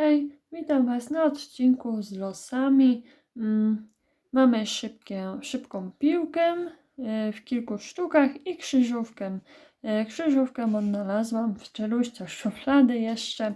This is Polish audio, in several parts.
Hej, witam Was na odcinku z losami. Mm, mamy szybkie, szybką piłkę e, w kilku sztukach i krzyżówkę. E, krzyżówkę odnalazłam w czeluściach szuflady jeszcze.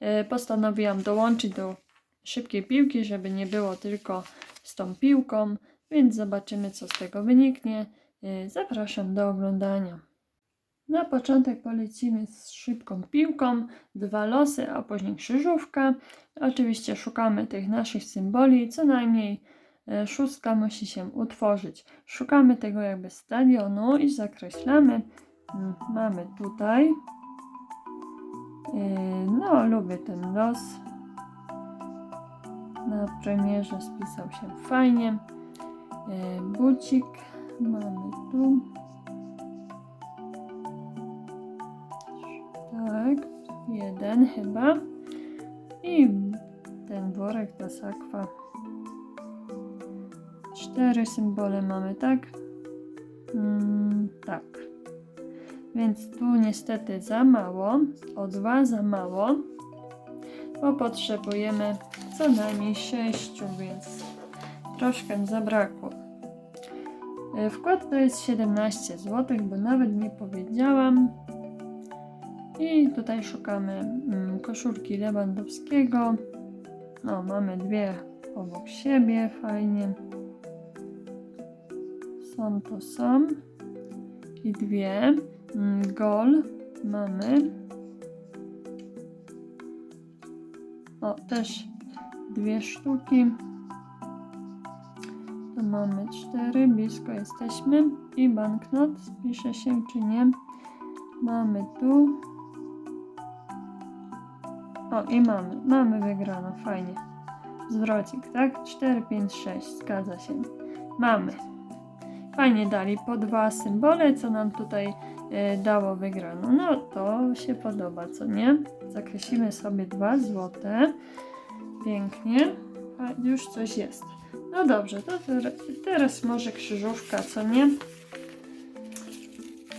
E, postanowiłam dołączyć do szybkiej piłki, żeby nie było tylko z tą piłką, więc zobaczymy co z tego wyniknie. Zapraszam do oglądania. Na początek polecimy z szybką piłką, dwa losy, a później krzyżówka. Oczywiście szukamy tych naszych symboli, co najmniej e, szóstka musi się utworzyć. Szukamy tego jakby stadionu i zakreślamy. Mm, Mamy tutaj. E, No, lubię ten los. Na premierze spisał się fajnie. E, Bucik mamy tu. Jeden chyba. I ten worek ta sakwa. Cztery symbole mamy, tak? Mm, tak. Więc tu niestety za mało. O dwa za mało. Bo potrzebujemy co najmniej sześciu, więc troszkę zabrakło. E, Wkład to jest 17 zł, bo nawet nie powiedziałam. I tutaj szukamy mm, koszulki Lewandowskiego. No, mamy dwie obok siebie, fajnie. Są to są. I dwie. Mm, Gol mamy. O, też dwie sztuki. To mamy cztery, blisko jesteśmy. I banknot, pisze się czy nie. Mamy tu. O, i mamy. Mamy wygraną, fajnie. Zwrocik, tak? 4, 5, 6, zgadza się. Mamy. Fajnie dali po dwa symbole, co nam tutaj e, dało wygraną. No to się podoba, co nie? Zakreślimy sobie dwa złote. Pięknie. A już coś jest. No dobrze, to ter teraz może krzyżówka, co nie?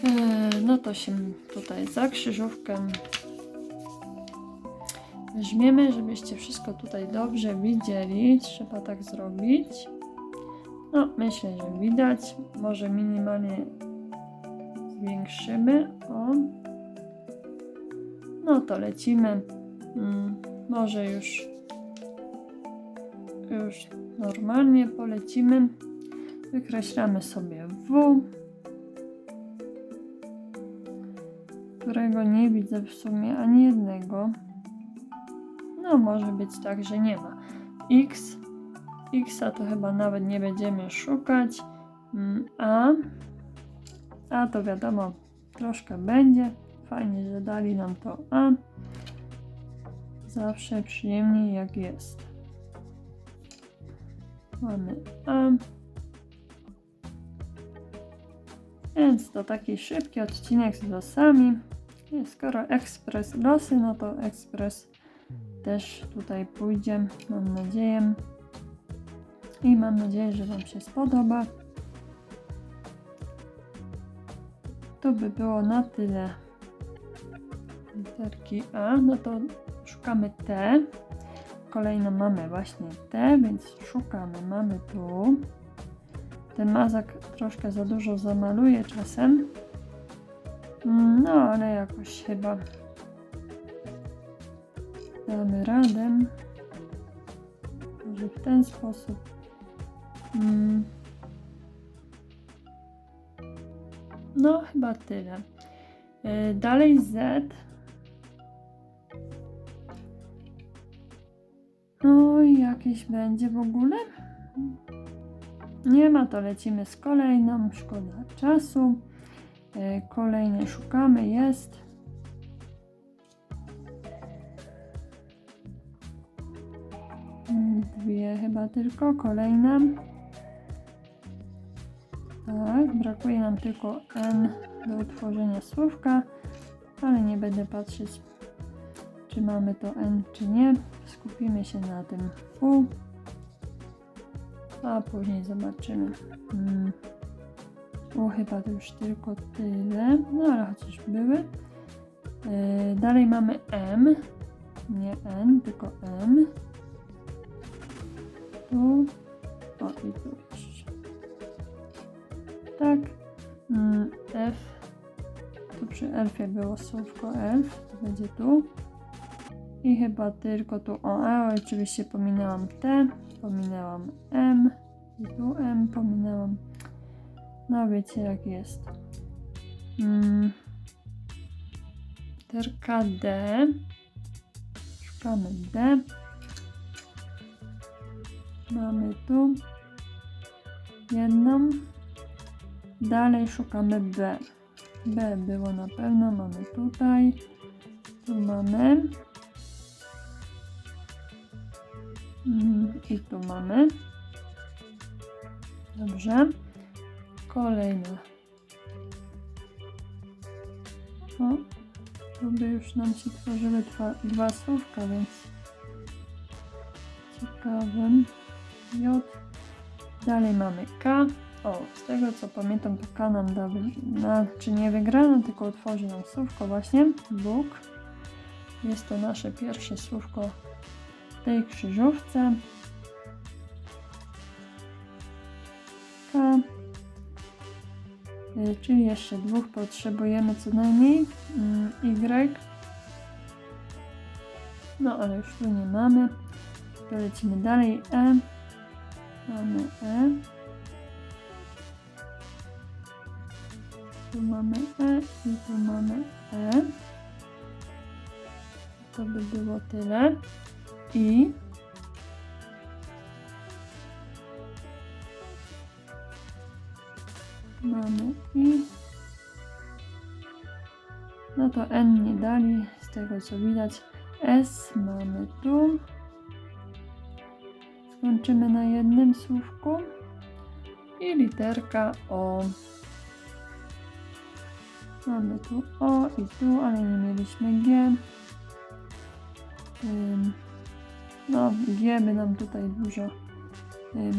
E, no to się tutaj za krzyżówkę weźmiemy, żebyście wszystko tutaj dobrze widzieli. Trzeba tak zrobić. No, myślę, że widać. Może minimalnie zwiększymy. O. No to lecimy. Mm, może już już normalnie polecimy. Wykreślamy sobie W, którego nie widzę w sumie ani jednego. No, może być tak, że nie ma. X. Xa to chyba nawet nie będziemy szukać. Mm, A. A to wiadomo, troszkę będzie. Fajnie, że dali nam to A. Zawsze przyjemniej jak jest. Mamy A. Więc to taki szybki odcinek z losami. Skoro ekspres losy, no to ekspres też tutaj pójdzie, mam nadzieję. I mam nadzieję, że Wam się spodoba. To by było na tyle. Literki A, no to szukamy T. Kolejno mamy właśnie T, więc szukamy. Mamy tu. Ten mazak troszkę za dużo zamaluje czasem. No, ale jakoś chyba damy radę. Może w ten sposób. Mm. No, chyba tyle. Yy, Dalej Z. No jakieś będzie w ogóle? Nie ma, to lecimy z kolejną. Szkoda czasu. Yy, Kolejne szukamy. Jest. Dwie chyba tylko. Kolejna. Tak, brakuje nam tylko N do utworzenia słówka, ale nie będę patrzeć, czy mamy to N, czy nie. Skupimy się na tym U, a później zobaczymy. Hmm. U chyba to już tylko tyle, no ale chociaż były. Yy, dalej mamy M. nie N, tylko M. Tu. O, i tu. Tak. Mm, F. Tu przy elfie było słówko elf. To będzie tu. I chyba tylko tu o E. Oczywiście pominęłam T. Pominęłam M. I tu M pominęłam. No wiecie jak jest. Mm. Literka D. Szukamy D. Mamy tu jedną. Dalej szukamy B. B było na pewno. Mamy tutaj. Tu mamy. Mm, I tu mamy. Dobrze. Kolejna. O, tu by już nam się tworzyły dwa, dwa słówka, więc ciekawym. J. Dalej mamy K. O, z tego co pamiętam, to K nam da, wy- na, czy nie wygrano, tylko utworzy nam słówko właśnie. Bóg. Jest to nasze pierwsze słówko w tej krzyżówce. K. Y, Czyli jeszcze dwóch potrzebujemy co najmniej. Mm, Y. No ale już tu nie mamy. To lecimy dalej. E. Mamy E. Tu mamy E i tu mamy E. To by było tyle. I mamy i no to N nie dali z tego co widać S mamy tu skończymy na jednym słówku i literka O mamy tu O i tu, ale nie mieliśmy G no G by nam tutaj dużo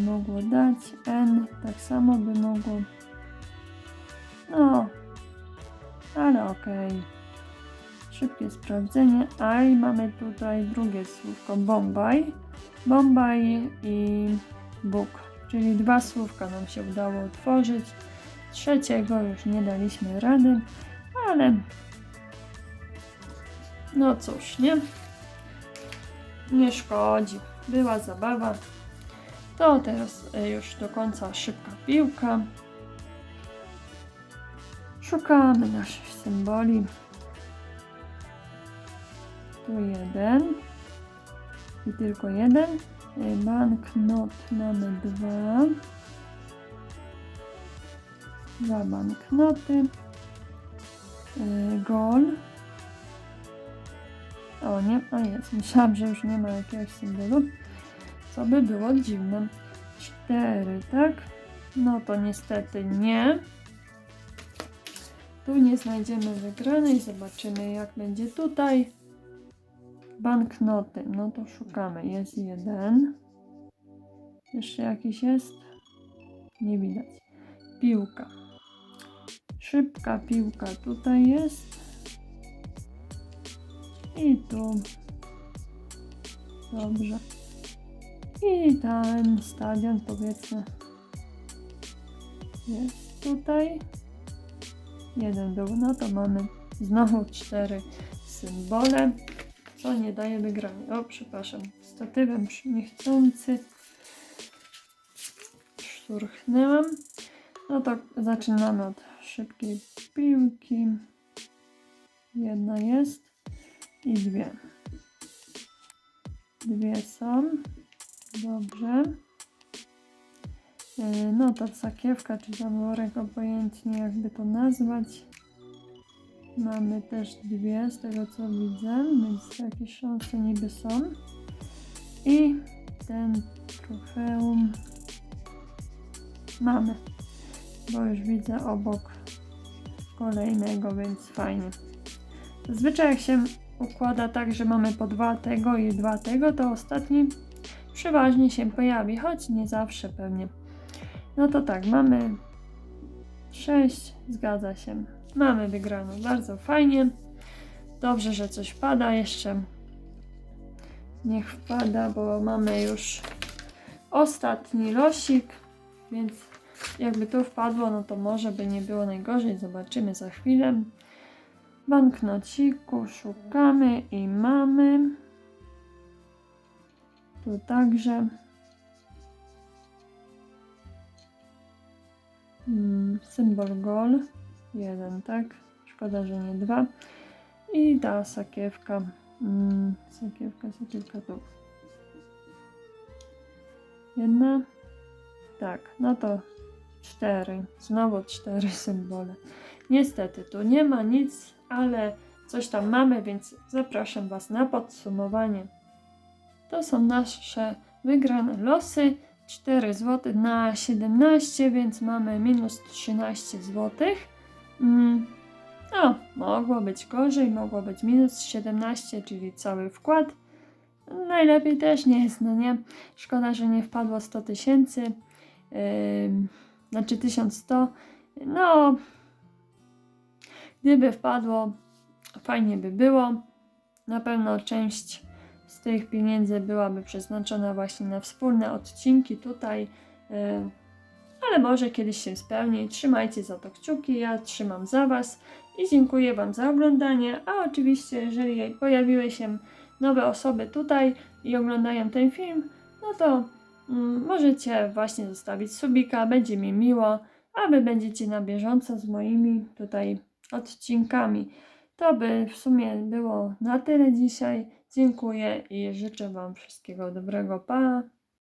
mogło dać N tak samo by mogło no, ale okej. Szybkie sprawdzenie. A i mamy tutaj drugie słówko Bombaj. Bombaj i Bóg. Czyli dwa słówka nam się udało utworzyć. Trzeciego już nie daliśmy rady, ale no cóż, nie? Nie szkodzi. Była zabawa. To teraz y, już do końca szybka piłka. Szukamy naszych symboli. Tu jeden. I tylko jeden. Y, Banknot mamy dwa. Dwa banknoty. Y, Gol. O nie, a jest. Myślałam, że już nie ma jakiegoś symbolu. Co by było dziwne. Cztery, tak? No to niestety nie. Tu nie znajdziemy wygranej, zobaczymy jak będzie tutaj. Banknoty, no to szukamy. Jest jeden. Jeszcze jakiś jest? Nie widać. Piłka. Szybka piłka tutaj jest. I tu. Dobrze. I ten stadion powiedzmy jest tutaj. Jeden był, no to mamy znowu cztery symbole, co nie daje wygrania. O, przepraszam, statywem niechcący szturchnęłam. No to zaczynamy od szybkiej piłki. Jedna jest i dwie. Dwie są. Dobrze. Yy, No to sakiewka czy tam worek, obojętnie jakby to nazwać. Mamy też dwie z tego co widzę, więc jakieś szanse niby są. I ten trofeum mamy, bo już widzę obok kolejnego, więc fajnie. Zazwyczaj jak się układa tak, że mamy po dwa tego i dwa tego, to ostatni przeważnie się pojawi, choć nie zawsze pewnie. No to tak, mamy 6, zgadza się. Mamy wygraną, bardzo fajnie. Dobrze, że coś pada jeszcze. niech wpada, bo mamy już ostatni losik, więc jakby tu wpadło, no to może by nie było najgorzej. Zobaczymy za chwilę. Banknociku szukamy i mamy. Tu także. Mm, symbol gol. Jeden, tak? Szkoda, że nie dwa. I ta sakiewka. Mm, sakiewka, sakiewka tu. Jedna. Tak, no to cztery. Znowu cztery symbole. Niestety tu nie ma nic, ale coś tam mamy, więc zapraszam Was na podsumowanie. To są nasze wygrane losy. 4 zł na 17, więc mamy minus 13 zł. Mm, no, mogło być gorzej, mogło być minus 17, czyli cały wkład. Najlepiej też nie jest, no nie? Szkoda, że nie wpadło 100 tysięcy, yy, znaczy 1100. No, gdyby wpadło, fajnie by było. Na pewno część z tych pieniędzy byłaby przeznaczona właśnie na wspólne odcinki tutaj. yy, ale może kiedyś się spełni. Trzymajcie za to kciuki, ja trzymam za Was i dziękuję Wam za oglądanie. A oczywiście, jeżeli pojawiły się nowe osoby tutaj i oglądają ten film, no to mm, możecie właśnie zostawić subika, będzie mi miło, a Wy będziecie na bieżąco z moimi tutaj odcinkami. To by w sumie było na tyle dzisiaj. Dziękuję i życzę Wam wszystkiego dobrego. Pa!